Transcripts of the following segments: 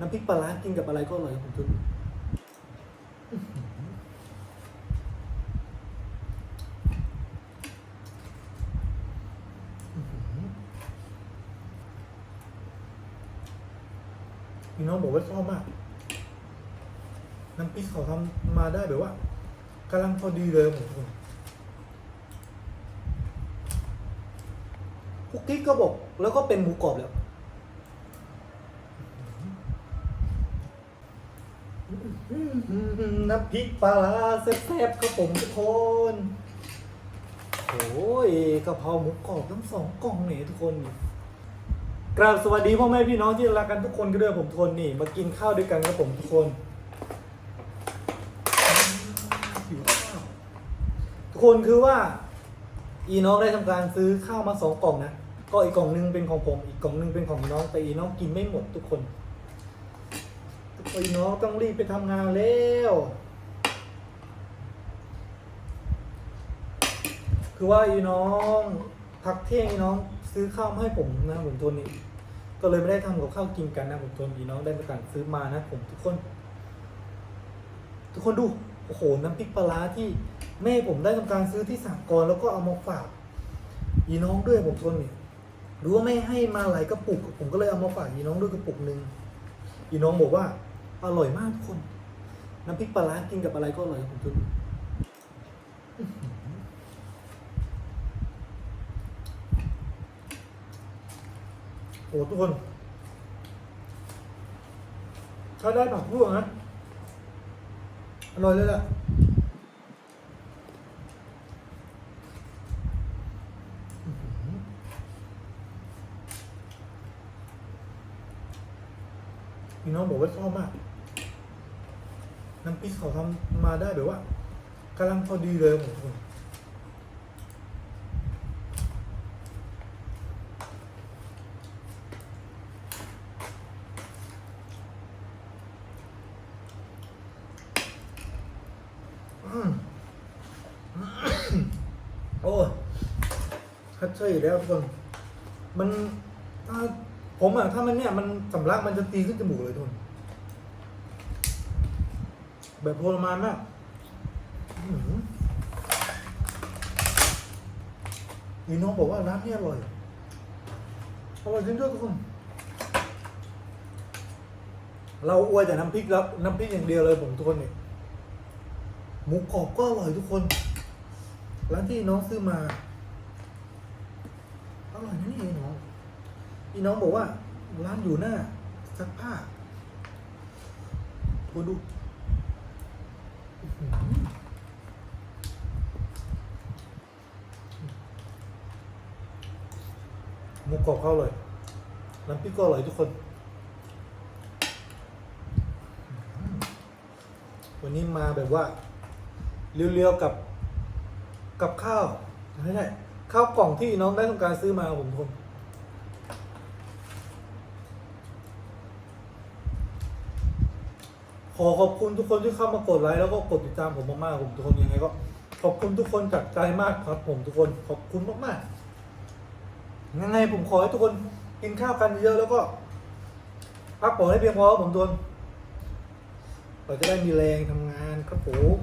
น้ำพริกปลาร้ากินกับอะไรก็อร่อยครับผมทุกคนพี่น้องบอกว่าชอบมาก น้ำพริกเขาทำมาได้แบบว่ากำลังพอดีเลยครับผมทุกคนคุกกี้ก็บอกแล้วก็เป็นหมูกรอบแล้ว น้ำพริกปลาร้าแซ่บๆครับผมทุกคนโอ้ยกะเพราหมูกรอบทั้งสองกล่องเนี่ยทุกคนกราบสวัสดีพ่อแม่พี่น้องที่รักกันทุกคนก็ด้วยผมทุกคนนี่มากินข้าวด้วยกันครับผมทุกคนทุกคนคือว่า อีน้องได้ทำการซื้อข้าวมาสองกล่องนะก็อีกกล่องหนึงเป็นของผม อีกกล่องหนึงเป็นของน้องแต่อีน้องกินไม่หมดทุกคน ทุกคนน้องต้องรีบไปทำงานแล้วคือว่าอีน้องพักเที่ยงอีน้องซื้อข้าวมาให้ผมนะผมทนนี่ก็เลยไม่ได้ทำกับข้าวกินกันนะผมทนอีน้องได้ประกาศซื้อมานะผมทุกคน ทุกคนดูโอ้โหน้ำพริกปลาร้าที่แม่ผมได้ทำการซื้อที่สากลแล้วก็เอามาฝากอีน้องด้วยผมทนนี่รู้ว่าแม่ให้มาหลายกระปุก ผมก็เลยเอามาฝากอีน้องด้วยกระปุกหนึ่งอีน้องบอกว่า อร่อยมากทุกคน น้ำพริกปลาร้ากินกับอะไรก็อร่อยครับผมทุกคนโอ้ทุกคน ถ้าได้ผักลวกนะ อร่อยเลยล่ะพี่น้องบอกว่าชอบมาก น้ำพริกเขาทำมาได้แบบว่ากำลังพอดีเลยผมทุกคนโอ้คัดเชยแล้วทุกคน มันถ้าผมอะถ้ามันเนี่ยมันสำลักมันจะตีขึ้นจมูกเลยทุกคน แบบทรมานมากอื้อหือมีน้องบอกว่าร้านนี้อร่อย อร่อยจริงด้วยทุกคน เราอวยแต่น้ำพริกแล้วน้ำพริกอย่างเดียวเลยผมทุกคนเนี่ยหมูกรอบก็อร่อยทุกคน ร้านที่น้องซื้อมา อร่อยนะนี่ไอ้น้องพี่น้องบอกว่า ร้านอยู่หน้าซักผ้าทุกคนดู หมูกรอบเข้าเลยน้ำพริกก็อร่อยทุกคน วันนี้มาแบบว่าเรียวๆกับกับข้าวไม่ใช่ข้าวกล่องที่น้องได้ทำการซื้อมาผมทุกคน อขอบคุณทุกคนที่เข้ามากดไลค์แล้วก็กดติดตามผมมากๆผมทุกคนยังไงก็ขอบคุณทุกคนจากใจมากครับ ผมทุกคนขอบคุณมากๆยังไงผมขอให้ทุกคนกินข้าวกันเยอะแล้วก็พักผ่อนให้เพียงพอผมทุกคนเราจะได้มีแรงทำงานครับผม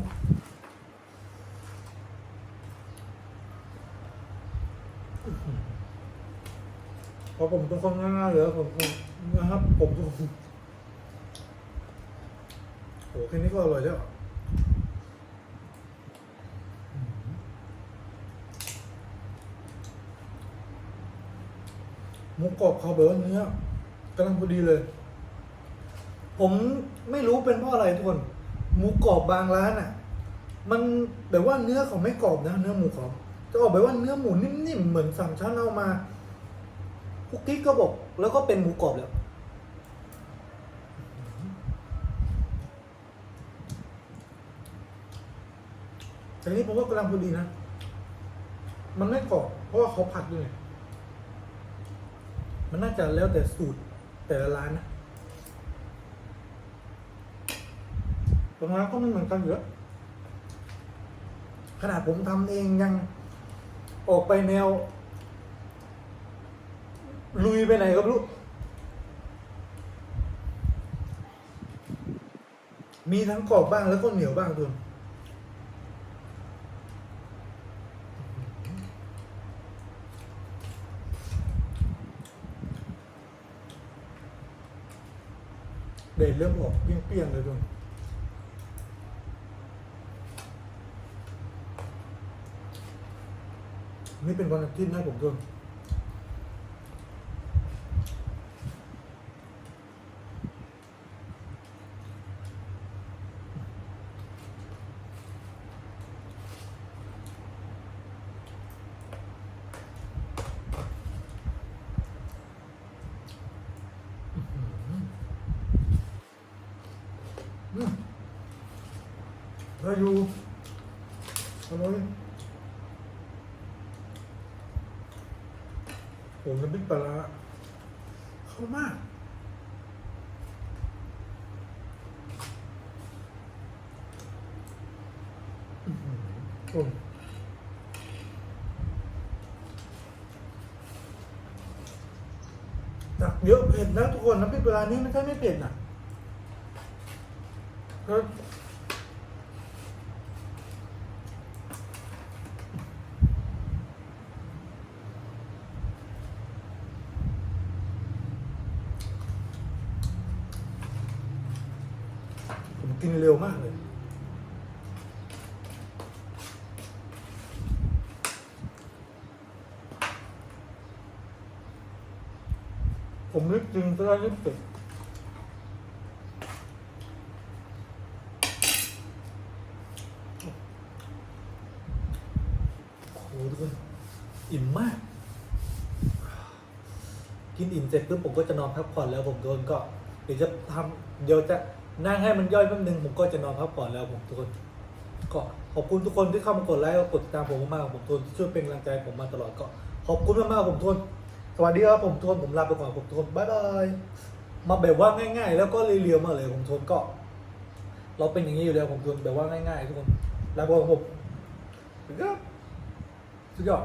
เพราะผมเป็นคนง่ายๆเลยครับผมนะครับผมทุกคน อ้แค่นี้ก็อร่อยแล้วหมูกรอบเขาแบบว่าเนื้อกำลังพอดีเลย ผมไม่รู้เป็นเพราะอะไรทุกคน หมูกรอบบางร้านอะ มันแบบว่าเนื้อเขาไม่กรอบนะ เนื้อหมูเขาจะออกแบบว่าเนื้อหมูนิ่มๆเหมือนสามชั้นเอามาคุกกี้ก็บอกแล้วก็เป็นหมูกรอบแล้ว แต่นี่ผมว่ากำลังพอดีนะ มันไม่กรอบเพราะว่าเขาผัดด้วยมันน่าจะแล้วแต่สูตรแต่ละร้านนะบางร้านก็ไม่เหมือนกันอยู่แล้วขนาดผมทำเองยังออกไปแนว ลุยไปไหนก็ไม่รู้ มีทั้งกรอบบ้างแล้วก็เหนียวบ้างทุน เดนเริ่มออกเปี้ยงๆเลยทุนนี่เป็นวันอาทิตย์นะผมทุนอืม ได้อยู่อร่อยผมน้ำพริกปลาร้าเข้ามากอื้อหือคุณตักเยอะเผ็ดนะทุกคนน้ำพริกปลาร้านี้ไม่ใช่ไม่เผ็ดนะค กินเร็วมากเลย ผมนึกจริงตอนแรกนึกตึกโอ้โหทุกคนอิ่มมาก กินอิ่มเสร็จปุ๊บผมก็จะนอนพักผ่อนแล้วผมโดนก็เดี๋ยวจะทำเดี๋ยวจะ นั่งให้มันย่อยแป๊บนึงผมก็จะนอนพักผ่อนแล้วผมทุกคนก็ขอบคุณทุกคนที่เข้ามากดไลค์กดติดตามผมมากผมทนช่วยเป็นกำลังใจผมมาตลอดก็ขอบคุณมากๆผมทนสวัสดีครับผมทนผมลาไปก่อนผมทนบ๊ายบายมาแบบว่าง่าย ๆ แล้วก็เรียวๆมาเลยผมทนก็ เราเป็นอย่างนี้อยู่แล้วผมทนแบบว่าง่ายๆทุกคนลาไปก่อนผมสุดยอด